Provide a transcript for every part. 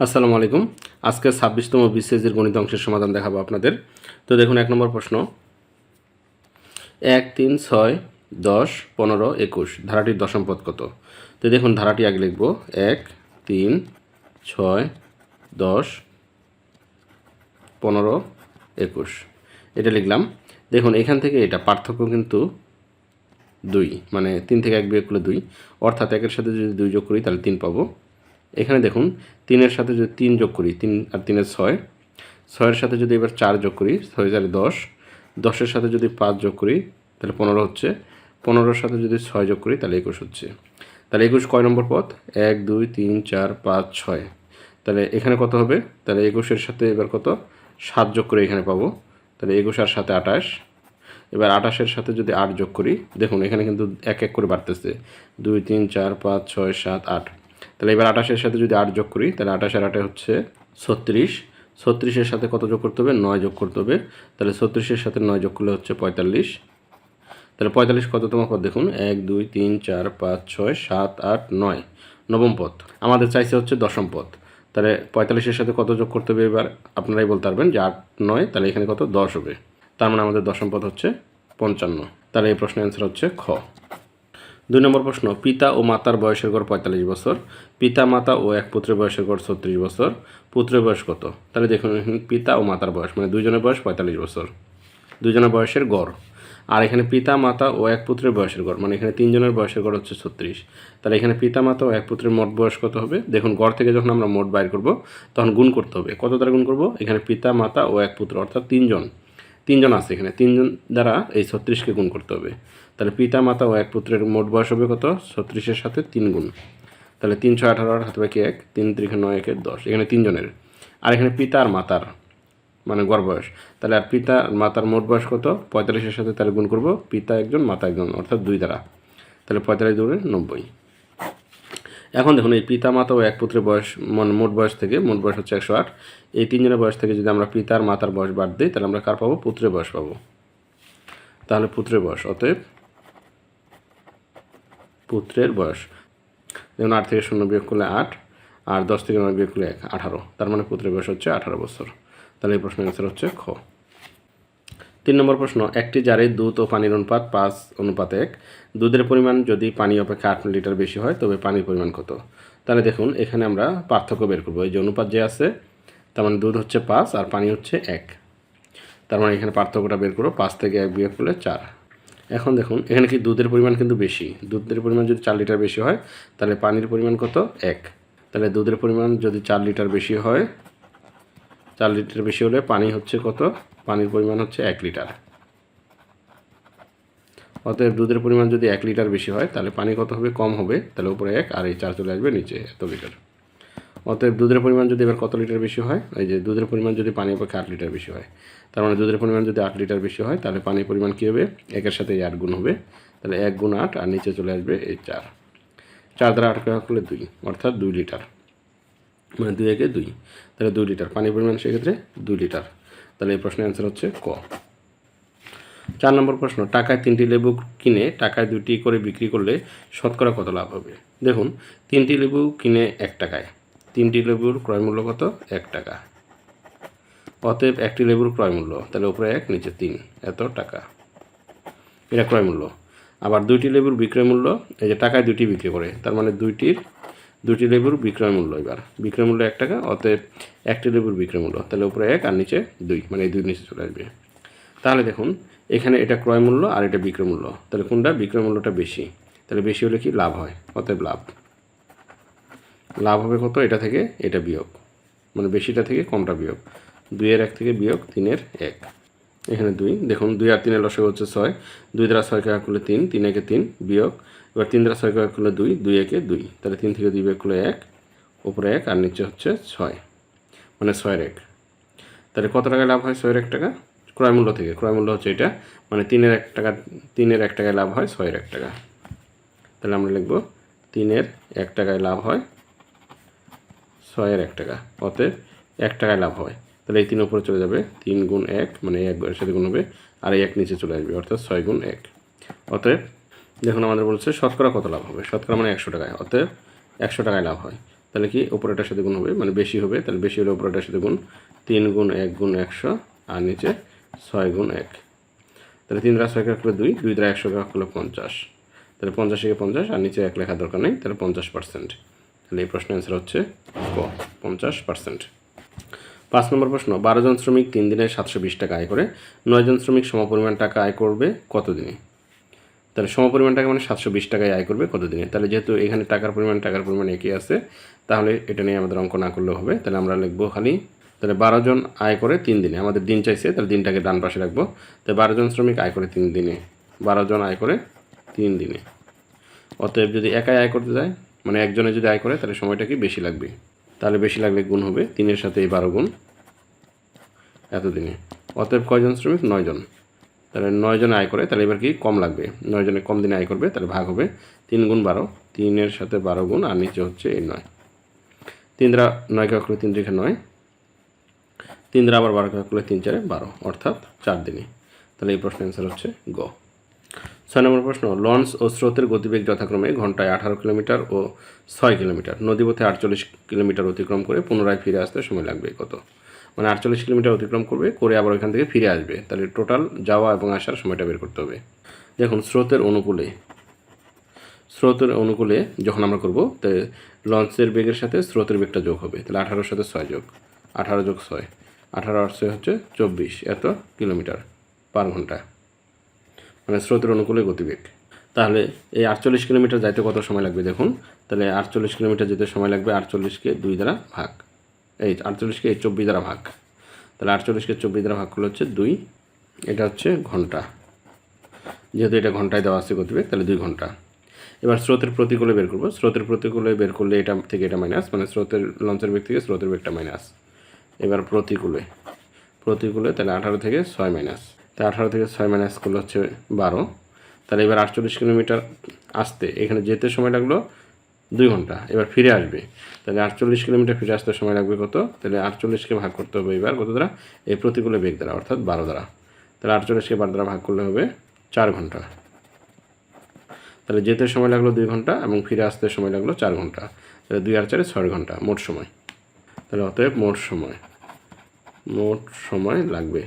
আসসালামু আলাইকুম। আজকে ছাব্বিশতম বিসিএসের গণিত অংশের সমাধান দেখাবো আপনাদের। তো দেখুন, এক নম্বর প্রশ্ন। এক, তিন, ছয়, দশ, পনেরো, একুশ। ধারাটির দশম পদ কত? তো দেখুন, ধারাটি আগে লিখব। এক, তিন, ছয়, দশ, পনেরো, একুশ। এটা লিখলাম। দেখুন, এখান থেকে এটা পার্থক্য কিন্তু দুই। মানে তিন থেকে এক বিয়োগ করলে দুই। অর্থাৎ একের সাথে যদি দুই যোগ করি, তাহলে তিন পাবো। এখানে দেখুন, তিনের সাথে যদি তিন যোগ করি, তিন আর তিনের ছয়, ছয়ের সাথে যদি এবার চার যোগ করি, ছয় চারে দশ, দশের সাথে যদি পাঁচ যোগ করি, তাহলে পনেরো হচ্ছে। পনেরোর সাথে যদি ছয় যোগ করি, তাহলে একুশ হচ্ছে। তাহলে একুশ কয় নম্বর পথ? এক, দুই, তিন, চার, পাঁচ, ছয়। তাহলে এখানে কত হবে? তাহলে একুশের সাথে এবার কত? সাত যোগ করে এখানে পাবো। তাহলে একুশ আর সাথে আঠাশ। এবার আঠাশের সাথে যদি আট যোগ করি, দেখুন এখানে কিন্তু এক এক করে বাড়তেছে। দুই, তিন, চার, পাঁচ, ছয়, সাত, আট। তাহলে এবার আঠাশের সাথে যদি আট যোগ করি, তাহলে আঠাশের আটে হচ্ছে ছত্রিশ। ছত্রিশের সাথে কত যোগ করতে হবে? নয় যোগ করতে হবে। তাহলে ছত্রিশের সাথে নয় যোগ করলে হচ্ছে পঁয়তাল্লিশ। তাহলে পঁয়তাল্লিশ কততম পদ দেখুন? এক, দুই, তিন, চার, পাঁচ, ছয়, সাত, আট, নয়। নবম পদ। আমাদের চাইছে হচ্ছে দশম পদ। তাহলে পঁয়তাল্লিশের সাথে কত যোগ করতে হবে এবার? আপনারাই বলতে পারবেন যে আট, নয়, তাহলে এখানে কত? দশ হবে। তার মানে আমাদের দশম পদ হচ্ছে পঞ্চান্ন। তাহলে এই প্রশ্নের অ্যান্সার হচ্ছে খ। দুই নম্বর প্রশ্ন, পিতা ও মাতার বয়সের গড় পঁয়তাল্লিশ বছর, পিতা, মাতা ও এক পুত্রের বয়সের গড় ছত্রিশ বছর, পুত্রের বয়স কত? তাহলে দেখুন পিতা ও মাতার বয়স মানে দুজনের বয়স পঁয়তাল্লিশ বছর দুজনের বয়সের গড়। আর এখানে পিতা, মাতা ও এক পুত্রের বয়সের গড় মানে এখানে তিনজনের বয়সের গড় হচ্ছে ছত্রিশ। তাহলে এখানে পিতা, মাতা ও এক পুত্রের মোট বয়স কত হবে? দেখুন, গড় থেকে যখন আমরা মোট বাইর করব, তখন গুণ করতে হবে। কত দ্বারা গুণ করব? এখানে পিতা, মাতা ও এক পুত্র, অর্থাৎ তিনজন তিনজন আছে এখানে, তিনজন দ্বারা এই ছত্রিশকে গুণ করতে হবে। তাহলে পিতা মাতা ও এক পুত্রের মোট বয়স হবে কত? ছত্রিশের সাথে তিন গুণ। তাহলে তিন ছয় আঠারো আট হাতে বাকি এক, তিন ত্রিখে নয় একের দশ। এখানে তিনজনের। আর এখানে পিতা আর মাতার মানে গড় বয়স। তাহলে আর পিতা মাতার মোট বয়স কত? পঁয়তাল্লিশের সাথে তাহলে গুণ করব, পিতা একজন, মাতা একজন, অর্থাৎ দুই দ্বারা। তাহলে পঁয়তাল্লিশ দুগুণে নব্বই। এখন দেখুন, এই পিতা, মাতা ও এক পুত্রের বয়স মানে মোট বয়স থেকে, মোট বয়স হচ্ছে একশো আট। এই তিনজনের বয়স থেকে যদি আমরা পিতার, মাতার বয়স বাদ দিই, তাহলে আমরা কার পাবো? পুত্রের বয়স পাবো। তাহলে পুত্রের বয়স, অতএব পুত্রের বয়স। যেমন আট থেকে শূন্য বিয়োগ করলে আট, আর দশ থেকে নয় বিয়োগ করলে এক, আঠারো। তার মানে পুত্রের বয়স হচ্ছে আঠারো বছর। তাহলে এই প্রশ্নের অ্যান্সার হচ্ছে খ। তিন নম্বর প্রশ্ন, একটি জারে দুধ ও পানির অনুপাত পাঁচ, অনুপাত এক। দুধের পরিমাণ যদি পানি অপেক্ষা আট লিটার বেশি হয়, তবে পানির পরিমাণ কত? তাহলে দেখুন, এখানে আমরা পার্থক্য বের করব। এই যে অনুপাত যে আছে, তার মানে দুধ হচ্ছে পাঁচ আর পানি হচ্ছে এক। তার মানে এখানে পার্থক্যটা বের করব পাঁচ থেকে এক বিয়োগ করলে চার। এখন দেখুন, এখানে কি দুধের পরিমাণ কিন্তু বেশি? দুধের পরিমাণ যদি চার লিটার বেশি হয়, তাহলে পানির পরিমাণ কত? এক। তাহলে দুধের পরিমাণ যদি চার লিটার বেশি হয়, চার লিটার বেশি হলে পানি হচ্ছে কত? পানির পরিমাণ হচ্ছে এক লিটার। অতএব দুধের পরিমাণ যদি এক লিটার বেশি হয়, তাহলে পানি কত হবে? কম হবে। তাহলে উপরে এক আর এই চার চলে আসবে নিচে, এত লিটার। অতএব দুধের পরিমাণ যদি এবার কত লিটার বেশি হয়? এই যে দুধের পরিমাণ যদি পানি অপেক্ষা আট লিটার বেশি হয়। তার মানে দুধের পরিমাণ যদি আট লিটার বেশি হয়, তাহলে পানির পরিমাণ কী হবে? একের সাথে এই আট গুণ হবে। তাহলে এক গুণ আট আর নিচে চলে আসবে এই চার। চার দ্বারা আট ভাগ করলে দুই, অর্থাৎ দুই লিটার। মানে দুই একে দুই। তাহলে দুই লিটার। পানির পরিমাণ সেক্ষেত্রে দুই লিটার। তাহলে এই প্রশ্নের অ্যান্সার হচ্ছে ক। চার নম্বর প্রশ্ন, টাকায় তিনটি লেবু কিনে টাকায় দুটি করে বিক্রি করলে শতকরা কত লাভ হবে? দেখুন, তিনটি লেবু কিনে এক টাকায়। তিনটি লেবুর ক্রয় মূল্য কত? এক টাকা। অতএব একটি লেবুর ক্রয় মূল্য, তাহলে উপরে এক, নিচে তিন, এত টাকা। এটা ক্রয় মূল্য। আবার দুইটি লেবুর বিক্রয় মূল্য, এই যে টাকায় দুটি বিক্রি করে, তার মানে দুইটির দুটি লেবুর বিক্রয় মূল্য এবার। বিক্রয় মূল্য এক টাকা, অতএব একটি লেবুর বিক্রয় মূল্য, তাহলে উপরে এক আর নিচে দুই মানে এই দুই নিচে চলে আসবে। তাহলে দেখুন, এখানে এটা ক্রয় মূল্য আর এটা বিক্রয় মূল্য। তাহলে কোনটা? বিক্রয় মূল্যটা বেশি। তাহলে বেশি হলে কি? লাভ হয়। অতএব লাভ। লাভ হবে কত? এটা থেকে এটা বিয়োগ। মানে বেশিটা থেকে কমটা বিয়োগ। দুইয়ের এক থেকে বিয়োগ, তিনের এক। এখানে দুই। দেখুন, দুই আর তিনের লসক হচ্ছে ছয়। দুই দ্বারা ছয় কাকা করলে তিন তিন একে তিন, বিয়োগ। এবার তিন দ্বারা ছয় কাকা করলে দুই দুই একে দুই। তাহলে তিন থেকে দুই বিয়োগ করলে এক উপরে এক, আর নিচে হচ্ছে ছয়। মানে ছয়ের এক। তাহলে কত টাকায় লাভ হয় ছয়ের এক টাকা? ক্রয় মূল্য থেকে। ক্রয় মূল্য হচ্ছে এটা। মানে তিনের এক টাকা, তিনের এক টাকায় লাভ হয় ছয়ের এক টাকা। তাহলে আমরা লিখব, তিনের এক টাকায় লাভ হয় ছয়ের এক টাকা। অতএব এক টাকায় লাভ হয়। তাহলে এই তিন উপরে চলে যাবে তিন গুণ এক মানে এক সাথে গুণ হবে, আর এই এক নিচে চলে আসবে, অর্থাৎ ছয় গুণ এক। অতএব দেখুন আমাদের বলছে শতকরা কত লাভ হবে? শতকরা মানে একশো টাকায়। অতএব একশো টাকায় লাভ হয়। তাহলে কি উপরেটার সাথে গুণ হবে? মানে বেশি হবে। তাহলে বেশি হলে উপরেটার সাথে গুণ তিন গুণ এক গুণ একশো, আর নিচে ছয় গুণ এক। তাহলে তিন দ্বারা ছয় কাজ করলে দুই দুই দ্বারা একশো কাজ করলে পঞ্চাশ। তাহলে পঞ্চাশ থেকে পঞ্চাশ, আর নিচে এক লেখা দরকার নেই। তাহলে পঞ্চাশ পার্সেন্ট। তাহলে এই প্রশ্নের অ্যান্সার হচ্ছে ক, পঞ্চাশ পার্সেন্ট পাঁচ নম্বর প্রশ্ন, বারো জন শ্রমিক তিন দিনে সাতশো বিশ টাকা আয় করে, নয় জন শ্রমিক সমপরিমাণ টাকা আয় করবে কত দিনে তাহলে সমপরিমাণ টাকা মানে সাতশো বিশ টাকায় আয় করবে কত দিনে তাহলে যেহেতু এখানে টাকার পরিমাণ টাকার পরিমাণ একই আছে, তাহলে এটা নিয়ে আমাদের অঙ্ক না করলেও হবে। তাহলে আমরা লিখব খালি, তাহলে বারো জন আয় করে তিন দিনে, আমাদের দিন চাইছে, তাহলে দিনটাকে ডান পাশে রাখব। তাহলে বারো জন শ্রমিক আয় করে তিন দিনে, বারো জন আয় করে তিন দিনে। অতএব যদি একাই আয় করতে যায় মানে একজনে যদি আয় করে, তাহলে সময়টা কি বেশি লাগবে? তাহলে বেশি লাগলে গুণ হবে তিনের সাথে এই বারো গুণ এতদিনে। অতএব কয়জন শ্রমিক? নয়জন তাহলে নয় জন আয় করে, তাহলে এবার কি কম লাগবে? নয় জনে কম দিনে আয় করবে, তাহলে ভাগ হবে তিন গুণ বারো। তিনের সাথে বারো গুণ, আর নিচে হচ্ছে এই নয়। তিন দ্বারা নয় করলে তিন রেখে নয়। তিন আবার বারো করলে তিন চারে বারো, অর্থাৎ চার দিনে। তাহলে এই প্রশ্নের অ্যান্সার হচ্ছে গ। ছয় নম্বর প্রশ্ন, লঞ্চ ও স্রোতের গতিবেগ যথাক্রমে ঘন্টায় আঠারো কিলোমিটার ও ছয় কিলোমিটার। নদীপথে আটচল্লিশ কিলোমিটার অতিক্রম করে পুনরায় ফিরে আসতে সময় লাগবে, কত? মানে আটচল্লিশ কিলোমিটার অতিক্রম করবে, করে আবার ওইখান থেকে ফিরে আসবে। তাহলে টোটাল যাওয়া এবং আসার সময়টা বের করতে হবে। দেখুন, স্রোতের অনুকূলে স্রোতের অনুকূলে যখন আমরা করব, তো লঞ্চের বেগের সাথে স্রোতের বেগটা যোগ হবে। তাহলে আঠারোর সাথে ছয় যোগ, আঠারো যোগ ছয়, আঠারো আর ছয় হচ্ছে চব্বিশ, এত কিলোমিটার পার ঘণ্টা। মানে স্রোতের অনুকূলে গতিবেগ। তাহলে এই আটচল্লিশ কিলোমিটার যাইতে কত সময় লাগবে দেখুন? তাহলে আটচল্লিশ কিলোমিটার যেতে সময় লাগবে আটচল্লিশকে দুই দ্বারা ভাগ। এই আটচল্লিশকে এই চব্বিশ দ্বারা ভাগ। তাহলে আটচল্লিশকে চব্বিশ দ্বারা ভাগ করলে হচ্ছে দুই। এটা হচ্ছে ঘণ্টা। যেহেতু এটা ঘন্টায় দেওয়া আছে গতিবেগ, তাহলে দুই ঘণ্টা। এবার স্রোতের প্রতিকূলে বের করব। স্রোতের প্রতিকূলে বের করলে এটা থেকে এটা মাইনাস মানে স্রোতের লঞ্চের বেগ থেকে স্রোতের বেগটা মাইনাস এবার প্রতিকূলে। প্রতিকূলে তাহলে আঠারো থেকে ছয় মাইনাস তাই আঠারো থেকে ছয় মাইনাস করলে হচ্ছে বারো। তাহলে এবার আটচল্লিশ কিলোমিটার আসতে এখানে যেতে সময় লাগল দুই ঘণ্টা, এবার ফিরে আসবে। তাহলে আটচল্লিশ কিলোমিটার ফিরে আসতে সময় লাগবে কত? তাহলে আটচল্লিশকে ভাগ করতে হবে এবার কত দ্বারা? এই প্রতিকূলে বেগ দ্বারা, অর্থাৎ বারো দ্বারা। তাহলে আটচল্লিশকে বারো দ্বারা ভাগ করলে হবে চার ঘণ্টা। তাহলে যেতে সময় লাগল দুই ঘণ্টা এবং ফিরে আসতে সময় লাগল চার ঘণ্টা। তাহলে দুই আর চারে ছয় ঘণ্টা, মোট সময়। তাহলে অতএব মোট সময় মোট সময় লাগবে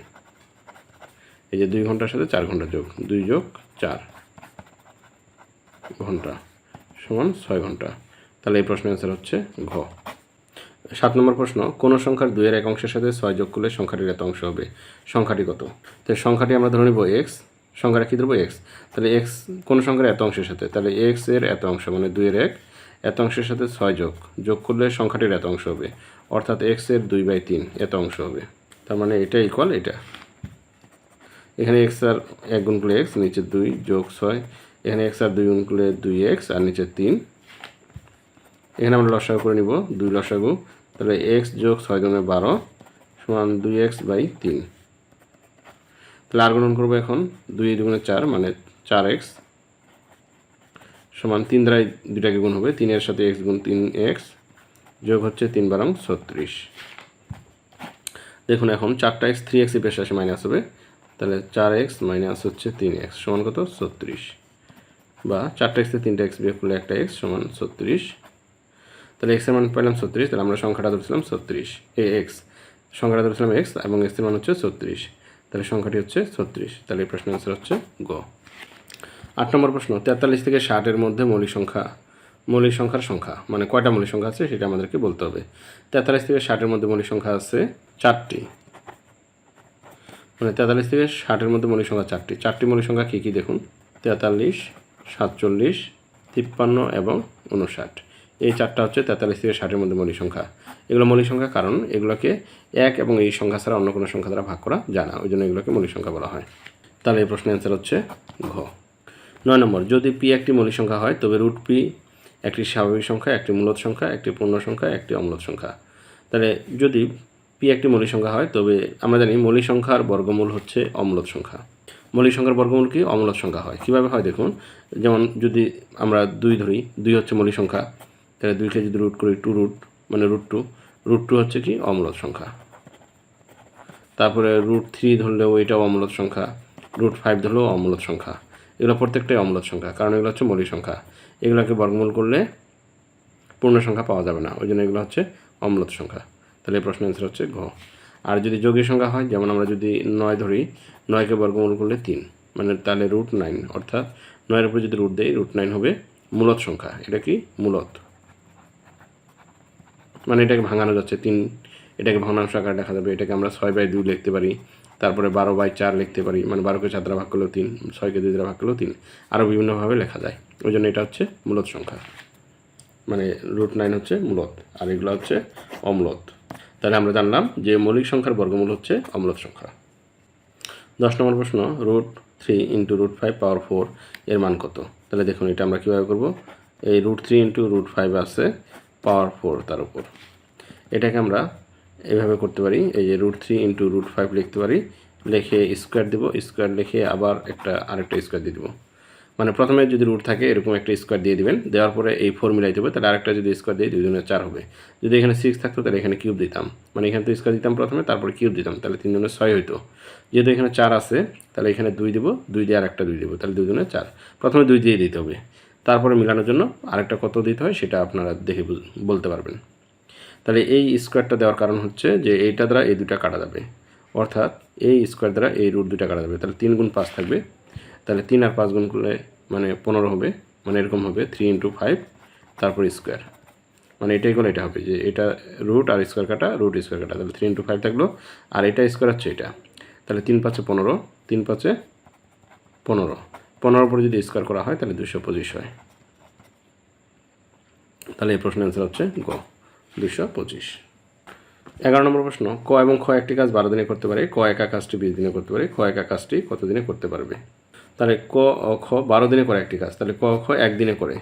এই যে দুই ঘণ্টার সাথে চার ঘণ্টা যোগ, দুই যোগ চার ঘণ্টা সমান ছয় ঘণ্টা। তাহলে এই প্রশ্নের অ্যান্সার হচ্ছে ঘ। সাত নম্বর প্রশ্ন, কোন সংখ্যার দুইয়ের এক অংশের সাথে ছয় যোগ করলে সংখ্যাটির এত অংশ হবে? সংখ্যাটি কত? তো সংখ্যাটি আমরা ধরে নিব এক্স সংখ্যাটা কী ধরবো? এক্স তাহলে এক্স কোন সংখ্যার এত অংশের সাথে? তাহলে এক্সের এত অংশ মানে দুইয়ের এক, এত অংশের সাথে ছয় যোগ যোগ করলে সংখ্যাটির এত অংশ হবে। অর্থাৎ এক্সের দুই বাই তিন এত অংশ হবে। তার মানে এটা ইকুয়াল এটা। এখানে এক্স আর এক গুণ করলে এক্স নিচে দুই যোগ ছয়। এখানে এক্স আর দুই গুণ করলে দুই এক্স আর নিচে তিন। এখানে আমরা লসাগু করে নিব, দুই লসাগু। তাহলে এক্স যোগ ছয় গুণে বারো সমান দুই এক্স বাই তিন। তাহলে আর গ্রহণ করব এখন, দুই দুগুণে চার মানে চার এক্স সমান তিন দ্বারাই দুটাকে গুণ হবে, তিনের সাথে এক্স গুণ তিন এক্স যোগ হচ্ছে তিন বারং ছত্রিশ। দেখুন এখন চারটা এক্স থ্রি এক্সের বেশি আসে মাইনাস হবে। তাহলে চার এক্স মাইনাস হচ্ছে তিন এক্স সমান কত? ছত্রিশ। বা চারটা এক্স তিনটা এক্স বিয়োগ করলে একটা এক্স সমান ছত্রিশ। তাহলে এক্সের মান পেলাম ছত্রিশ, তাহলে আমরা সংখ্যাটা ধরেছিলাম ছত্রিশ, এ এক্স। সংখ্যাটা ধরেছিলাম এক্স এবং এক্সের মান হচ্ছে ছত্রিশ। তাহলে সংখ্যাটি হচ্ছে ছত্রিশ। তাহলে এই প্রশ্নের অ্যান্সার হচ্ছে গ। আট নম্বর প্রশ্ন, তেতাল্লিশ থেকে ষাটের মধ্যে মৌলিক সংখ্যা, মৌলিক সংখ্যার সংখ্যা মানে কয়টা মৌলিক সংখ্যা আছে সেটা আমাদেরকে বলতে হবে। তেতাল্লিশ থেকে ষাটের মধ্যে মৌলিক সংখ্যা আছে চারটি। মানে তেতাল্লিশ থেকে ষাটের মধ্যে মৌলিক সংখ্যা চারটি। চারটি মৌলিক সংখ্যা কী কী দেখুন? তেতাল্লিশ, সাতচল্লিশ, তিপ্পান্ন এবং উনষাট এই চারটা হচ্ছে তেতাল্লিশ থেকে ষাটের মধ্যে মৌলিক সংখ্যা। এগুলো মৌলিক সংখ্যা কারণ এগুলোকে এক এবং এই সংখ্যা ছাড়া অন্য কোনো সংখ্যা দ্বারা ভাগ করা যায় না। ওই জন্য এগুলোকে মৌলিক সংখ্যা বলা হয়। তাহলে এই প্রশ্নের অ্যান্সার হচ্ছে ঘ। নয় নম্বর, যদি পি একটি মৌলিক সংখ্যা হয়, তবে রুট পি একটি স্বাভাবিক সংখ্যা, একটি মূলত সংখ্যা, একটি পূর্ণ সংখ্যা, একটি অমূলত সংখ্যা। তাহলে যদি পি একটি মৌলিক সংখ্যা হয়, তবে আমরা জানি মৌলিক সংখ্যার বর্গমূল হচ্ছে অমূলত সংখ্যা। মৌলিক সংখ্যার বর্গমূল কি? অমূলত সংখ্যা হয়। কীভাবে হয় দেখুন, যেমন যদি আমরা দুই ধরি, দুই হচ্ছে মৌলিক সংখ্যা, তাহলে দুইকে যদি রুট করি টু রুট মানে রুট টু রুট টু হচ্ছে কি? অমূলত সংখ্যা। তারপরে রুট থ্রি ধরলেও এটাও অমূলত সংখ্যা রুট ফাইভ ধরলেও অমূলত সংখ্যা। এগুলো প্রত্যেকটাই অমূলত সংখ্যা, কারণ এগুলো হচ্ছে মৌলিক সংখ্যা। এগুলোকে বর্গমূল করলে পূর্ণ সংখ্যা পাওয়া যাবে না, ওই জন্য এগুলো হচ্ছে অম্লত সংখ্যা। তাহলে এই প্রশ্নের অ্যান্সার হচ্ছে ঘ। আর যদি যোগী সংখ্যা হয়, যেমন আমরা যদি নয় ধরি, নয়কে বর্গমূল করলে তিন। মানে তাহলে রুট নাইন অর্থাৎ নয়ের উপরে যদি রুট দেই রুট নাইন হবে মূলত সংখ্যা। এটা কি? মূলত। মানে এটাকে ভাঙানো যাচ্ছে। তিন, এটাকে ভগ্নাংশ আকারে দেখা যাবে। এটাকে আমরা ছয় বাই দুই লিখতে পারি। তারপরে বারো বাই চার লিখতে পারি। মানে বারোকে চার দ্বারা ভাগ করলেও তিন, ছয়কে দুই দ্বারা ভাগ করলেও তিন। আরও বিভিন্নভাবে লেখা যায়। ওই জন্য এটা হচ্ছে মূলত সংখ্যা। মানে রুট নাইন হচ্ছে মূলত। আর এগুলো হচ্ছে অম্লত। তাহলে আমরা জানলাম যে মৌলিক সংখ্যার বর্গমূল হচ্ছে অম্লত সংখ্যা। দশ নম্বর প্রশ্ন, root three into root five power four এর মান কত? তাহলে দেখুন এটা আমরা কীভাবে করব? এই root three into root five আছে পাওয়ার ফোর তার উপর। এটাকে আমরা এভাবে করতে পারি, এই যে root three into root five লিখতে পারি, লিখে স্কোয়ার দেবো, স্কোয়ার লিখে আবার একটা আরেকটা স্কোয়ার দিয়ে দেবো। মানে প্রথমে যদি রুট থাকে, এরকম একটা স্কোয়ার দিয়ে দিবেন। দেওয়ার পরে এই ফোর দেবে তাহলে আরেকটা যদি স্কোয়ার দুই জনের চার হবে। যদি এখানে সিক্স থাকতো, তাহলে এখানে কিউব দিতাম। মানে এখানে তো স্কোয়ার দিতাম প্রথমে, তারপরে কিউব দিতাম, তাহলে তিন জনের ছয় হইতো। যেহেতু এখানে চার আছে, তাহলে এখানে দুই দেবো, দুই দিয়ে আরেকটা দুই দেবো, তাহলে দুই জনের চার। প্রথমে দুই দিয়ে দিতে হবে। তারপরে মিলানোর জন্য আরেকটা কত দিতে হয়, সেটা আপনারা দেখে বলতে পারবেন। তাহলে এই স্কোয়ারটা দেওয়ার কারণ হচ্ছে যে, এইটা দ্বারা এই দুটা কাটা যাবে। অর্থাৎ এই স্কোয়ার দ্বারা এই রুট দুটা কাটা যাবে। তাহলে তিন গুণ পাঁচ থাকবে তাহলে তিন আর পাঁচ গুণ করলে মানে পনেরো হবে মানে এরকম হবে থ্রি ইন্টু ফাইভ তারপর স্কোয়ার মানে এটাই করলে এটা হবে যে এটা রুট আর স্কোয়ার কাটা রুট স্কোয়ার কাটা। তাহলে থ্রি ইন্টু ফাইভ থাকল, আর এটা স্কোয়ার হচ্ছে এটা। তাহলে তিন পাঁচে পনেরো, তিন পাঁচে পনেরো। পনেরোর পরে যদি স্কোয়ার করা হয়, তাহলে দুশো পঁচিশ হয়। তাহলে এই প্রশ্নের অ্যান্সার হচ্ছে গ, দুশো পঁচিশ। এগারো নম্বর প্রশ্ন, ক এবং খ একটি কাজ বারো দিনে করতে পারে, ক একা কাজটি বিশ দিনে করতে পারে, খ একা কাজটি কত দিনে করতে পারবে? তাহলে ক ও খ, বারো দিনে করে একটি কাজ। তাহলে ক ও খ একদিনে করে।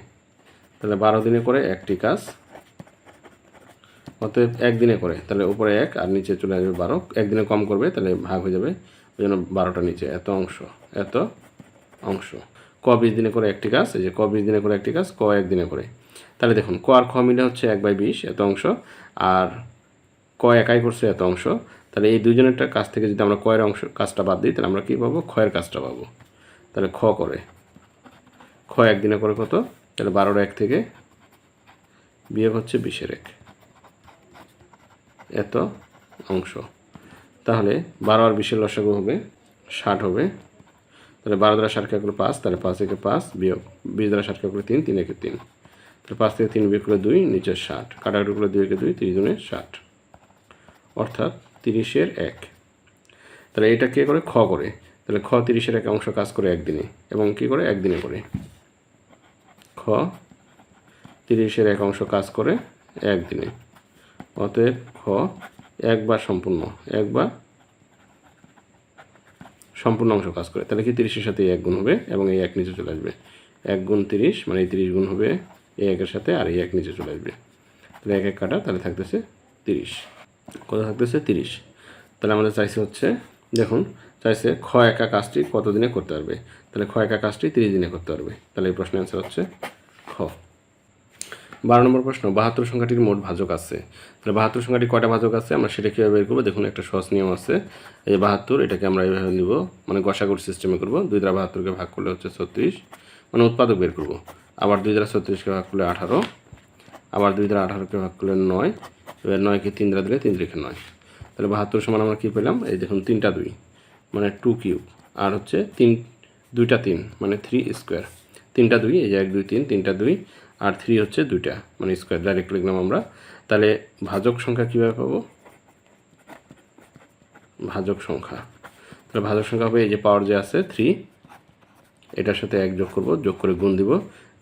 তাহলে বারো দিনে করে একটি কাজ। অতএব একদিনে করে। তাহলে উপরে এক আর নিচে চলে আসবে বারো। একদিনে কম করবে, তাহলে ভাগ হয়ে যাবে ওই জন্য বারোটা নিচে, এত অংশ এত অংশ। ক বিশ দিনে করে একটি কাজ, এই যে ক বিশ দিনে করে একটি কাজ, ক একদিনে করে। তাহলে দেখুন, ক আর খ মিলে হচ্ছে এক বাই বিশ, এত অংশ। আর ক একাই করছে এত অংশ। তাহলে এই দুজনেরটা কাজ থেকে যদি আমরা কয়ের অংশ, কাজটা বাদ দিই, তাহলে আমরা কী পাবো? ক্ষয়ের কাজটা পাবো। তাহলে খ করে। খ একদিনে করে কত? তাহলে বারোর এক থেকে বিয়োগ হচ্ছে বিশের এক। এত অংশ। তাহলে বারো আর বিশের লসাগু হবে ষাট হবে। তাহলে বারো দ্বারা ষাট করে পাঁচ, তাহলে পাঁচ একে পাঁচ বিয়োগ। বিশ দ্বারা ষাট করে তিন তিন একে তিন। তাহলে পাঁচ থেকে তিন বিয়োগ করে দুই, নিচে ষাট। কাটাকাটি করে দুই একে দুই, তিরিশ জনে ষাট। অর্থাৎ তিরিশের এক। তাহলে এটা কে করে? খ করে। তাহলে খ তিরিশের এক অংশ কাজ করে একদিনে এবং কি করে? একদিনে করে। খ তিরিশের এক অংশ কাজ করে একদিনে। অতএব খ একবার সম্পূর্ণ একবার সম্পূর্ণ অংশ কাজ করে। তাহলে কি তিরিশের সাথে এক গুণ হবে এবং এই এক নিচে চলে আসবে। এক গুণ তিরিশ মানে এই তিরিশ গুণ হবে এই একের সাথে আর এই এক নিচে চলে আসবে। তাহলে এক এক কাটা, তাহলে থাকতেছে তিরিশ। কত থাকতেছে? তিরিশ। তাহলে আমাদের চাইছে হচ্ছে, দেখুন চাইছে খ একা কাজটি কত দিনে করতে পারবে? তাহলে খ একা কাজটি তিরিশ দিনে করতে পারবে। তাহলে এই প্রশ্নের অ্যান্সার হচ্ছে খ। বারো নম্বর প্রশ্ন, বাহাত্তর সংখ্যাটির মোট ভাজক আছে। তাহলে বাহাত্তর সংখ্যাটি কয়টা ভাজক আছে? আমরা সেটা কীভাবে বের করব? দেখুন, একটা সহজ নিয়ম আছে। এই যে বাহাত্তর, এটাকে আমরা এইভাবে নিব। মানে গসাগুর সিস্টেমে করব। দুই দ্বারা বাহাত্তরকে ভাগ করলে হচ্ছে ছত্রিশ। মানে উৎপাদক বের করব। আবার দুই দ্বারা ছত্রিশকে ভাগ করলে আঠারো। আবার দুই দ্বারা আঠারোকে ভাগ করলে নয়। এবার নয়কে তিন দ্বারা দিলে তিন রেখে নয়। তাহলে বাহাত্তর সমান আমরা কী পেলাম? এই দেখুন, তিনটা দুই। মানে টু কিউব আর হচ্ছে তিন, দুইটা তিন মানে থ্রি স্কোয়ার তিনটা দুই, এই যে এক, দুই, তিন, তিনটা দুই, আর থ্রি হচ্ছে দুইটা মানে স্কোয়ার ডাইরেক্ট লিখলাম আমরা। তাহলে ভাজক সংখ্যা কীভাবে পাবো? ভাজক সংখ্যা। তাহলে ভাজক সংখ্যা হবে এই যে পাওয়ার যে আছে থ্রি এটার সাথে এক যোগ করব, যোগ করে গুণ দিব।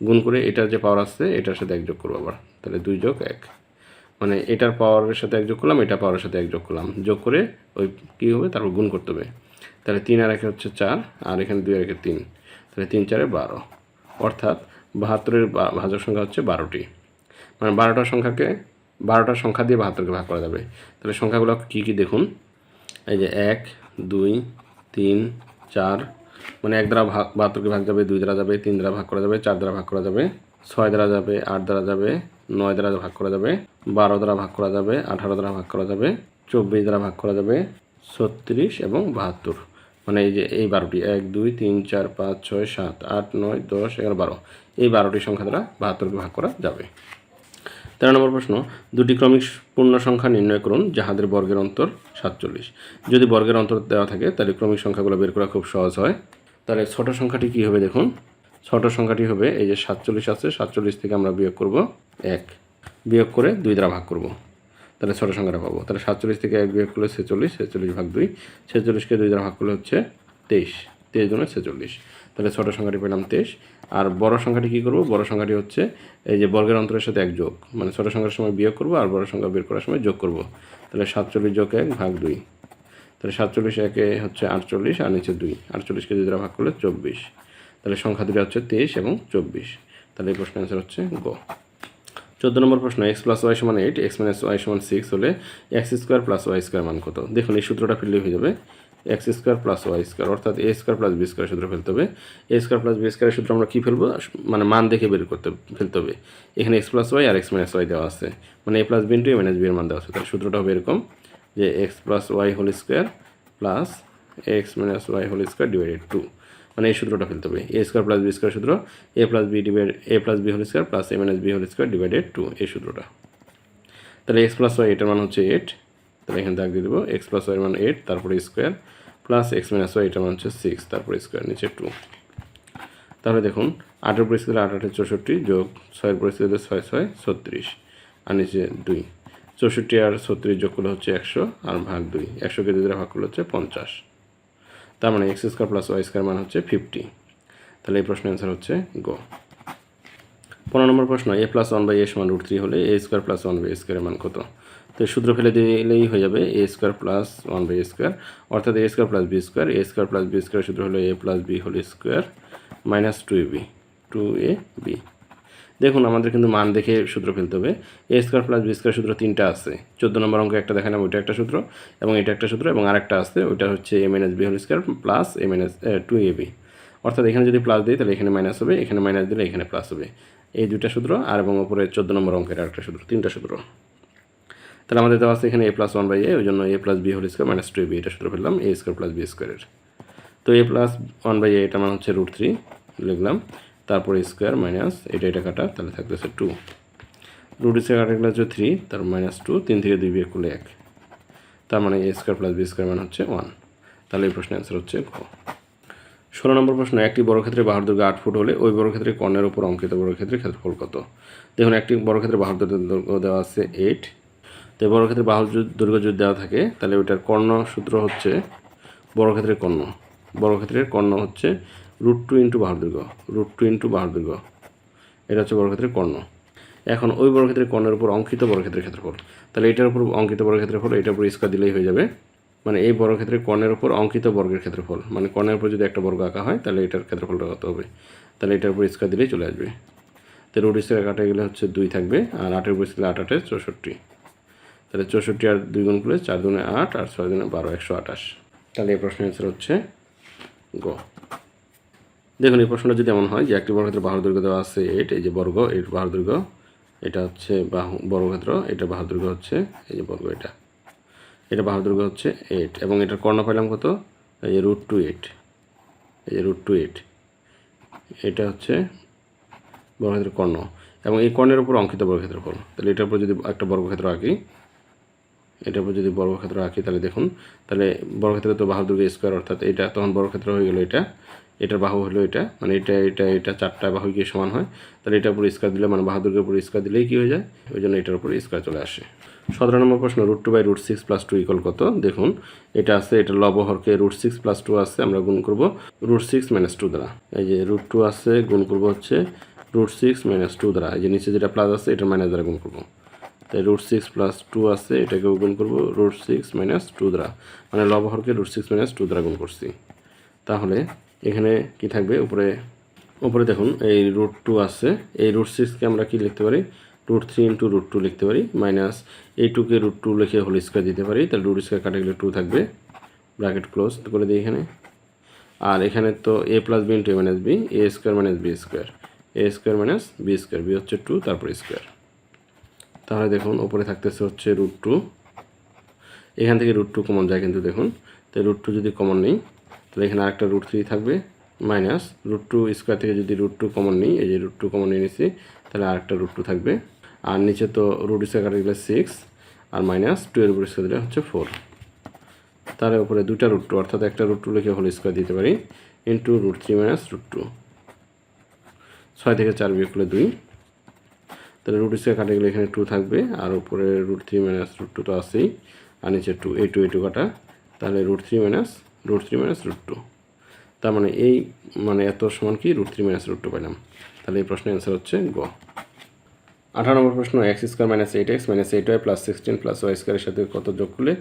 গুণ করে এটার যে পাওয়ার আসছে এটার সাথে এক যোগ করব আবার। তাহলে দুই যোগ এক। মানে এটার পাওয়ারের সাথে এক যোগ করলাম, এটা পাওয়ারের সাথে এক যোগ করলাম। যোগ করে ওই কী হবে? তারপর গুণ করতে হবে। তাহলে তিন আর একে হচ্ছে চার, আর এখানে দুই আর একে তিন। তাহলে তিন, চারে বারো। অর্থাৎ বাহাত্তরের ভাজক সংখ্যা হচ্ছে বারোটি। মানে বারোটা সংখ্যাকে বারোটা সংখ্যা দিয়ে বাহাত্তরকে ভাগ করা যাবে। তাহলে সংখ্যাগুলো কী কী দেখুন? এই যে এক, দুই, তিন, চার। মানে এক দ্বারা ভাগ বাহাত্তরকে ভাগ যাবে, দুই দ্বারা যাবে, তিন দ্বারা ভাগ করা যাবে, চার দ্বারা ভাগ করা যাবে, ছয় দ্বারা যাবে, আট দ্বারা যাবে, নয় দ্বারা ভাগ করা যাবে, বারো দ্বারা ভাগ করা যাবে, আঠারো দ্বারা ভাগ করা যাবে, চব্বিশ দ্বারা ভাগ করা যাবে, ছত্রিশ এবং বাহাত্তর। মানে এই যে এই বারোটি, এক, দুই, তিন, চার, পাঁচ, ছয়, সাত, আট, নয়, দশ, এগারো, বারো। এই বারোটি সংখ্যা দ্বারা বাহাত্তরকে ভাগ করা যাবে। তেরো নম্বর প্রশ্ন, দুটি ক্রমিক পূর্ণ সংখ্যা নির্ণয় করুন যাহাদের বর্গের অন্তর সাতচল্লিশ। যদি বর্গের অন্তর দেওয়া থাকে, তাহলে ক্রমিক সংখ্যাগুলো বের করা খুব সহজ হয়। তাহলে ছোট সংখ্যাটি কী হবে দেখুন? ছোট সংখ্যাটি হবে এই যে সাতচল্লিশ আছে, সাতচল্লিশ থেকে আমরা বিয়োগ করব এক। বিয়োগ করে দুই দ্বারা ভাগ করব। তাহলে ছোট সংখ্যাটা পাবো। তাহলে সাতচল্লিশ থেকে এক বিয়োগ করলে ছেচল্লিশ ছেচল্লিশ ভাগ দুই। ছেচল্লিশকে দুই দ্বারা ভাগ করলে হচ্ছে তেইশ। তেইশ জন্য ছেচল্লিশ। তাহলে ছোট সংখ্যাটি পেলাম তেইশ। আর বড় সংখ্যাটি কী করব? বড় সংখ্যাটি হচ্ছে এই যে বর্গের অন্তরের সাথে এক যোগ। মানে ছোট সংখ্যার সময় বিয়োগ করব আর বড় সংখ্যা বের করার সময় যোগ করব। তাহলে সাতচল্লিশ যোগ এক ভাগ দুই। তাহলে সাতচল্লিশ একে হচ্ছে আটচল্লিশ আর নিচে দুই। আটচল্লিশকে দুই দ্বারা ভাগ করলে চব্বিশ। তাহলে সংখ্যা দুটো হচ্ছে তেইশ এবং চব্বিশ। তাহলে এই প্রশ্নের অ্যান্সার হচ্ছে গ। চোদ্দ নম্বর প্রশ্ন এক্স প্লাস ওয়াই সমান এইট এক্স মাইনাস ওয়াই সমান সিক্স হলে X square plus Y square মান কত? দেখুন, এই সূত্রটা ফেললে হয়ে যাবে। X square plus Y square অর্থাৎ A square plus B square সূত্র ফেলতে হবে। এ স্কোয়ার প্লাস বি স্কোয়ারের সূত্র আমরা কী ফেলব? মানে মান দেখে বের করতে, ফেলতে হবে। এখানে এক্স প্লাস ওয়াই আর এক্স মাইনাস ওয়াই দেওয়া আছে। মানে A plus B into A minus B এর মান দেওয়া আছে। তাহলে সূত্রটা হবে এরকম যে X plus Y whole square plus X minus Y whole square divided two মানে এই সূত্রটা ফেলতে হবে। A square plus B square সূত্র A plus B divide A plus B whole square plus A minus B whole square divided two এই সূত্রটা। তাহলে x plus Y এটার মান হচ্ছে এইট তাহলে এখানে দাগ দিয়ে দেবো। এক্স প্লাস ওয়াই মান এইট তারপরে square plus X minus Y এটার মান হচ্ছে সিক্স তারপরে স্কোয়ার নিচে টু তাহলে দেখুন, আটের পরিস্থিতি আট, আটের চৌষট্টি যোগ ছয়ের পরিস্থিতিতে ছয় ছয়, ছত্রিশ। আর নিচে দুই। চৌষট্টি আর ছত্রিশ যোগ করলে হচ্ছে একশো, আর ভাগ দুই। একশোকে দুই দ্বারা ভাগ করলে হচ্ছে পঞ্চাশ। তার মানে X square plus Y square মান হচ্ছে ফিফটি তাহলে এই প্রশ্নের অ্যান্সার হচ্ছে গো পনেরো নম্বর প্রশ্ন A plus one by A সমান রুট থ্রি হলে A square plus one by স্কোয়ারের মান কত? তো সূত্র ফেলে দিলেই হয়ে যাবে A square plus one by square অর্থাৎ A square plus B square A square plus B square সূত্র হলো A plus B whole square minus two A B two A B দেখুন, আমাদের কিন্তু মান দেখে সূত্র ফেলতে হবে। A square plus B square সূত্র তিনটা আছে। চোদ্দ নম্বর অঙ্ক একটা দেখালাম, ওইটা একটা সূত্র এবং এটা একটা সূত্র এবং আরেকটা আছে, ওইটা হচ্ছে A minus B whole square plus A minus two A B অর্থাৎ এখানে যদি প্লাস দিই, তাহলে এখানে মাইনাস হবে, এখানে মাইনাস দিলে এখানে প্লাস হবে। এই দুইটা সূত্র আর এবং ওপরে চোদ্দ নম্বর অঙ্কের আরেকটা সূত্র, তিনটা সূত্র। তাহলে আমাদের দেওয়া আছে এখানে A plus one by A ওই জন্য A plus B whole square minus two A B এটা সূত্র ফেললাম এ স্কোয়ার প্লাস বি স্কোয়ারের তো A plus one by A এটা মানে হচ্ছে রুট থ্রি লিখলাম। তারপরে স্কোয়ার মাইনাস এটা এটা কাটা, তাহলে থাকতেছে টু রুট স্কোয়ার কাটা গেলে হচ্ছে থ্রি তার মাইনাস টু তিন থেকে দুই বিয়োগ করলে এক। তার মানে A square plus B square মানে হচ্ছে ওয়ান তাহলে এই প্রশ্নের অ্যান্সার হচ্ছে ঘ ষোলো নম্বর প্রশ্ন, একটি বর্গক্ষেত্রে বাহুর দৈর্ঘ্য আট ফুট হলে ওই বর্গক্ষেত্রে কর্ণের উপর অঙ্কিত বর্গক্ষেত্রের ক্ষেত্রফল কত? দেখুন, একটি বর্গক্ষেত্রে বাহুর দৈর্ঘ্য দেওয়া আছে এইট তো এই বর্গক্ষেত্রে বাহুর যদি- যদি দেওয়া থাকে, তাহলে ওইটার কর্ণ সূত্র হচ্ছে বর্গক্ষেত্রের কর্ণ। বর্গক্ষেত্রের কর্ণ হচ্ছে রুট টু ইন্টু বাহার দৈর্ঘ্য রুট টু ইন্টু বাহার দৈর্ঘ্য এটা হচ্ছে বর্গক্ষেত্রের কর্ণ। এখন ওই বর্গক্ষেত্রের কর্ণের উপর অঙ্কিত বর্গক্ষেত্রের ক্ষেত্রফল। তাহলে এটার উপর অঙ্কিত বর্গক্ষেত্রের ফল এটার উপর স্কোয়ার দিলেই হয়ে যাবে। মানে এই বর্গক্ষেত্রের কর্ণের উপর অঙ্কিত বর্গের ক্ষেত্রফল। মানে কর্ণের উপর যদি একটা বর্গ আঁকা হয়, তাহলে এটার ক্ষেত্রফলটা কত হবে? তাহলে এটার উপর স্কোয়ার দিলেই চলে আসবে। তো রুট স্কোয়ার কাটা গেলে হচ্ছে দুই থাকবে, আর আটের উপর স্কোয়ার আট আটে চৌষট্টি। তাহলে চৌষট্টি আর দুই গুণ করলে চার দুনে আট, আর ছয় দুনে বারো, একশো আঠাশ। তাহলে এই প্রশ্নের অ্যান্সার হচ্ছে গ। দেখুন, এই প্রশ্নটা যদি এমন হয় যে একটি বর্গক্ষেত্রে বাহুর দৈর্ঘ্য দেওয়া আছে, এইট, এই যে বর্গ, এইট বাহুর দৈর্ঘ্য এটা হচ্ছে বাহু বর্গক্ষেত্র, এটা বাহুর দৈর্ঘ্য হচ্ছে, এই যে বর্গ এটা। এটা বাহুর দৈর্ঘ্য হচ্ছে এইট, এবং এটার কর্ণ পাইলাম কত? এই যে রুট টু এইট, এই যে রুট টু এইট। এটা হচ্ছে বর্গক্ষেত্রের কর্ণ, এবং এই কর্ণের উপর অঙ্কিত বর্গক্ষেত্রফল তাহলে এটার উপর যদি একটা বর্গক্ষেত্র আঁকি, এটার উপর যদি বর্গক্ষেত্র আঁকি, তাহলে দেখুন, তাহলে বর্গক্ষেত্রে তো বাহু দুর্গ স্কোয়ার অর্থাৎ এটা তখন বর্গক্ষেত্র হয়ে গেলো এটা। এটার বাহু হলো এটা। মানে এটা এটা এটা চারটা বাহু গিয়ে সমান হয়। তাহলে এটার উপর স্কোয়ার দিলে মানে বাহু দুর্গের উপর স্কোয়ার দিলেই কী হয়ে যায়? ওই জন্য এটার উপর স্কোয়ার চলে আসে। সতেরো নম্বর প্রশ্ন root two by root six plus two equal কত? দেখুন, এটা আছে, এটা লবহরকে রুট সিক্স প্লাস টু আছে, আমরা গুণ করব রুট সিক্স মাইনাস টু দ্বারা। এই যে রুট টু আছে, গুণ করব হচ্ছে রুট সিক্স মাইনাস টু দ্বারা। এই যে নিচে যেটা প্লাস আছে, এটা মাইনাস দ্বারা গুণ করব। তাই রুট সিক্স প্লাস টু আছে এটাকে গুণ করব রুট সিক্স মাইনাস টু দ্বারা। মানে লবহরকে রুট সিক্স মাইনাস টু দ্বারা গুণ করছি। তাহলে এখানে কি থাকবে? উপরে উপরে দেখুন, এই রুট টু আছে। এই রুট সিক্সকে আমরা কি লিখতে পারি? Root three into root two লিখতে পারি মাইনাস এই টুকে রুট টু লিখে হোল স্কোয়ার দিতে পারি। তাহলে রুট স্কোয়ার কাটা গেলে টু থাকবে। ব্র্যাকেট ক্লোজ করে দিই এখানে। আর এখানে তো A plus B into A minus B A square minus B square A square minus B square B হচ্ছে টু তারপর স্কোয়ার তাহলে দেখুন ওপরে থাকতেছে হচ্ছে রুট টু এখান থেকে রুট টু কমন যায় কিন্তু দেখুন। তো রুট টু যদি কমন নেই তাহলে এখানে আরেকটা রুট থ্রি থাকবে মাইনাস রুট টু স্কোয়ার থেকে যদি রুট টু কমন নিই, এই যে রুট টু কমন নিয়ে নিচ্ছি তাহলে আরেকটা রুট টু থাকবে। আর নিচে তো রুট স্কোয়ার কাটা গেলে সিক্স আর মাইনাস টুয়েলভ উপর স্কোয়ার দিলে হচ্ছে ফোর তার উপরে দুটা রুট টু অর্থাৎ একটা রুট টু লিখে হোল স্কোয়ার দিতে পারি into root three minus root two ছয় থেকে চার বিয়োগ করলে দুই। তাহলে রুট স্কোয়ার কাটে গেলে এখানে টু থাকবে, আর উপরে root three minus root two তো আছেই, আর নিচে টু এই টু এই টু কাটা। তাহলে root three minus root three minus root two তার মানে এই মানে এত সমান কি? Root three minus root two পেলাম তাহলে এই প্রশ্নের অ্যান্সার হচ্ছে গ আঠারো নম্বর প্রশ্ন X square minus eight X minus eight Y plus sixteen plus Y স্কোয়ারের সাথে কত যোগ করলে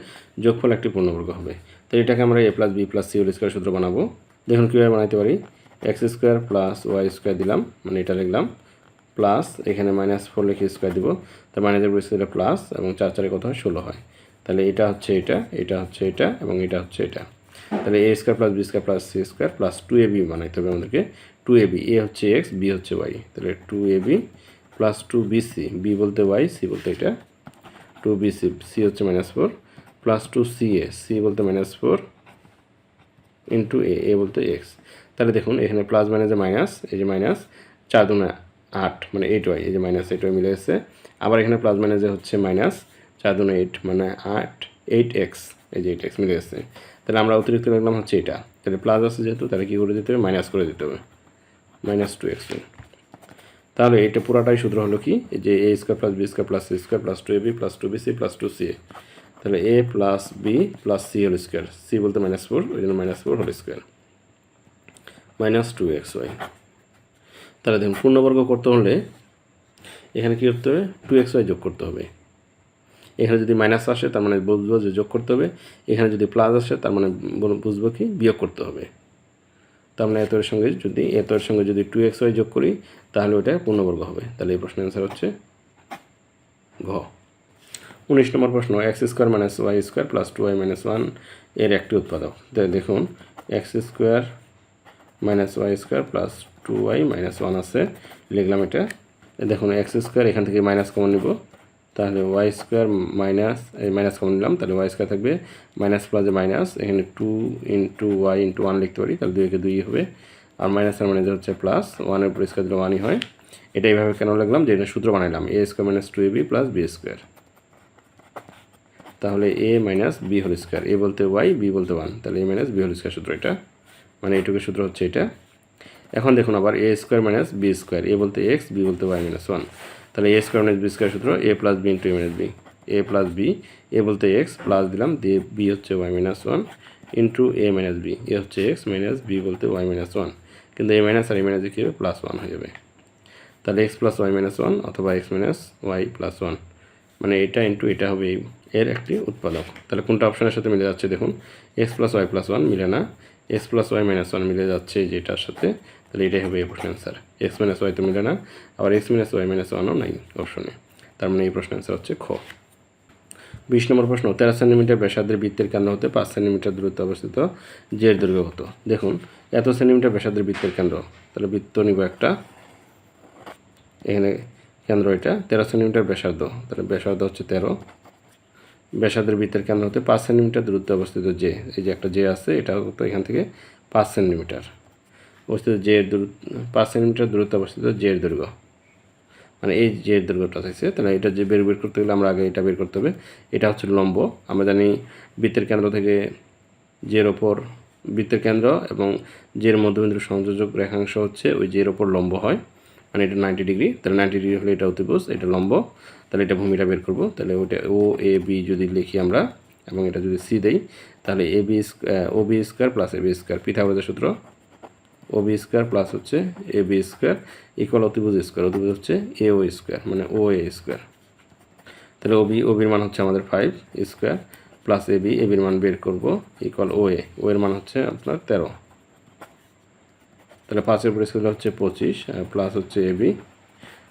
যোগফল একটি পূর্ণবর্গ হবে? তো এটাকে আমরা A plus B plus C whole square সূত্র বানাবো। দেখুন কীভাবে বানাতে পারি। X square plus Y square দিলাম মানে এটা লিখলাম প্লাস এখানে মাইনাস ফোর লিখে স্কোয়ার দিব। তার মাইনাসের স্কোয়ারে প্লাস এবং চার চারে কত হয়? ষোলো হয়। তাহলে এটা হচ্ছে এটা এটা হচ্ছে এটা এবং এটা হচ্ছে এটা। তাহলে A square plus B square plus C square plus two A B বানাইতে হবে আমাদেরকে টু এ বি এ হচ্ছে এক্স বি হচ্ছে ওয়াই তাহলে two A B plus two B C B বলতে ওয়াই সি বলতে এটা টু বি সি সি হচ্ছে minus four plus two C A C বলতে minus four into A A বলতে x তাহলে দেখুন, এখানে প্লাস মাইনাসে মাইনাস এই যে মাইনাস চার দুনা আট মানে এইট ওয়াই এই যে মাইনাস এইট ওয়াই মিলে এসেছে। আবার এখানে প্লাস মাইনাসে হচ্ছে মাইনাস চার দুনা এইট মানে আট এইট এক্স এই যে এইট এক্স মিলে এসেছে। তাহলে আমরা অতিরিক্ত লিখলাম হচ্ছে এটা। তাহলে প্লাস আছে যেহেতু, তাহলে কী করে দিতে হবে? মাইনাস করে দিতে হবে। মাইনাস টু এক্স তাহলে এটা পুরাটাই সূত্র হলো কি? যে A square plus B square plus C square plus two A B plus two B C plus two C A তাহলে A plus B plus C whole square C বলতে minus four ওই জন্য minus four whole square minus two X Y তাহলে দেখুন, পূর্ণবর্গ করতে হলে এখানে কী করতে হবে? টু এক্স ওয়াই যোগ করতে হবে। এখানে যদি মাইনাস আসে, তার মানে বুঝব যে যোগ করতে হবে। এখানে যদি প্লাস আসে, তার মানে বুঝব কি বিয়োগ করতে হবে। তার মানে এতের সঙ্গে যদি, এতের সঙ্গে যদি টু এক্স ওয়াই যোগ করি, তাহলে ওটা পূর্ণবর্গ হবে। তাহলে এই প্রশ্নের অ্যান্সার হচ্ছে ঘ। উনিশ নম্বর প্রশ্ন X square minus Y square plus two Y minus ওয়ানের একটি উৎপাদক। দেখুন X square minus Y square plus two Y minus one আছে। লিখলাম এটা। দেখুন এক্স স্কোয়ার এখান থেকে মাইনাস কমন নিব। তাহলে ওয়াই স্কোয়ার মাইনাস এই মাইনাস কমন নিলাম, তাহলে ওয়াই স্কোয়ার থাকবে মাইনাস প্লাসে মাইনাস এখানে two into Y into one লিখতে পারি, তাহলে দুইকে দুই হবে। আর মাইনাস আর মাইনাস হচ্ছে প্লাস ওয়ানের উপর স্কোয়ার দিলে ওয়ানই হয়। এটা এইভাবে কেন লিখলাম? যে এটা সূত্র বানাইলাম A square minus two A B plus B square তাহলে A minus B whole square A বলতে ওয়াই বি বলতে ওয়ান তাহলে A minus B whole square সূত্র এটা। মানে এইটুকু সূত্র হচ্ছে এটা। এখন দেখুন আবার A square minus B square A বলতে এক্স বি বলতে ওয়াই মাইনাস ওয়ান তাহলে A square minus B square সূত্র A plus B into A minus B A plus B A বলতে এক্স প্লাস দিলাম, দিয়ে বি হচ্ছে Y minus one into A minus B A হচ্ছে x minus B বলতে Y minus one কিন্তু এ minus আর এ minus কী হবে? Plus one হয়ে যাবে। তাহলে X plus Y minus one অথবা X minus Y plus one মানে এটা ইন্টু এটা হবে এর একটি উৎপাদক। তাহলে কোনটা অপশনের সাথে মিলে যাচ্ছে দেখুন। X plus Y plus one মিলে না। X plus Y minus one মিলে যাচ্ছে যেটার সাথে তাহলে এটাই হবে এই প্রশ্নের অ্যান্সার এক্স মাইনাস ওয়াই তো মিলে না আবার এক্স মাইনাস ওয়াই মাইনাস ওয়ানও নাই অপশনে তার মানে এই প্রশ্নের অ্যান্সার হচ্ছে খ। বিশ নম্বর প্রশ্ন, তেরো সেন্টিমিটার ব্যাসার্ধের বৃত্তের কেন্দ্র হতে পাঁচ সেন্টিমিটার দূরত্বে অবস্থিত জের দৈর্ঘ্য হতো দেখুন, এত সেন্টিমিটার ব্যাসার্ধের বৃত্তের কেন্দ্র তাহলে বৃত্ত নিব একটা। এখানে কেন্দ্র এটা, তেরো সেন্টিমিটার ব্যাসার্ধ, তাহলে ব্যাসার্ধ হচ্ছে তেরো। ব্যাসার্ধের বৃত্তের কেন্দ্র হতে পাঁচ সেন্টিমিটার দূরত্বে অবস্থিত যে এই যে একটা যে আছে এটা হতো এখান থেকে পাঁচ সেন্টিমিটার অবস্থিত যে দূর, পাঁচ সেন্টিমিটার দূরত্বে অবস্থিত জের দৈর্ঘ্য মানে এই যে দৈর্ঘ্যটা থাকছে, তাহলে এটা যে বের বের করতে গেলে আমরা আগে এটা বের করতে হবে। এটা হচ্ছে লম্ব। আমরা জানি বৃত্তের কেন্দ্র থেকে জের ওপর বৃত্তের কেন্দ্র এবং জের মধ্যবিন্দু সংযোজক রেখাংশ হচ্ছে ওই জের ওপর লম্ব হয়। মানে এটা নাইনটি ডিগ্রি তাহলে নাইনটি ডিগ্রি হলে এটা অতিভুজ, এটা লম্ব। তাহলে এটা ভূমিটা বের করব। তাহলে ওটা ও এ বি যদি লিখি আমরা, এবং এটা যদি সি দেই, তাহলে A B O B square plus A B square পিথাগোরাসের সূত্র। ও বি স্কোয়ার প্লাস হচ্ছে এ বি স্কোয়ার ইকুয়াল অতিভুজ স্কোয়ার অতিভুজ হচ্ছে এ ও স্কোয়ার মানে ও এ স্কোয়ার তাহলে ওবি ওবির মান হচ্ছে আমাদের five square plus A B এবির মান বের করব ইকুয়াল ও এ ও এর মান হচ্ছে আপনার তেরো। তাহলে পাঁচের উপর স্কেল হচ্ছে পঁচিশ প্লাস হচ্ছে এ বি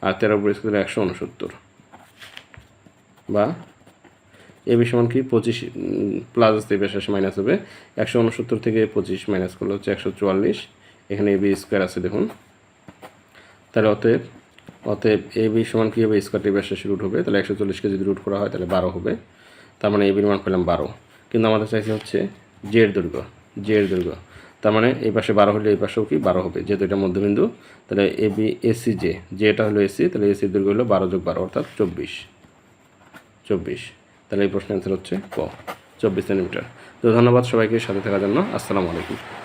আর তেরো উপর স্কেল একশো উনসত্তর। বা এ বি সমান কি? পঁচিশ প্লাস আসতে বেশ মাইনাস হবে। একশো উনসত্তর থেকে পঁচিশ মাইনাস করলে হচ্ছে একশো চুয়াল্লিশ। এখানে এ বি স্কোয়ার আছে, দেখুন। তাহলে অতএব অতএব এ বি সমান কী হবে? স্কোয়ারটি শেষে রুট হবে। তাহলে একশো চল্লিশকে যদি রুট করা হয়, তাহলে বারো হবে। তার মানে এ বির মান পেলাম বারো। কিন্তু আমাদের চাইছে হচ্ছে জের দৈর্ঘ্য জের দুর্গ তার মানে এই পাশে বারো হলে এই পাশেও কি বারো হবে? যেহেতু এটা মধ্যবিন্দু, তাহলে এ বি এসি যে এটা হলো এসি তাহলে এসির দুর্গ হলো বারো যোগ বারো, অর্থাৎ চব্বিশ। চব্বিশ। তাহলে এই প্রশ্নের অ্যান্সার হচ্ছে ক। চব্বিশ সেন্টিমিটার। তো ধন্যবাদ সবাইকে, সাথে থাকার জন্য। আসসালামু আলাইকুম।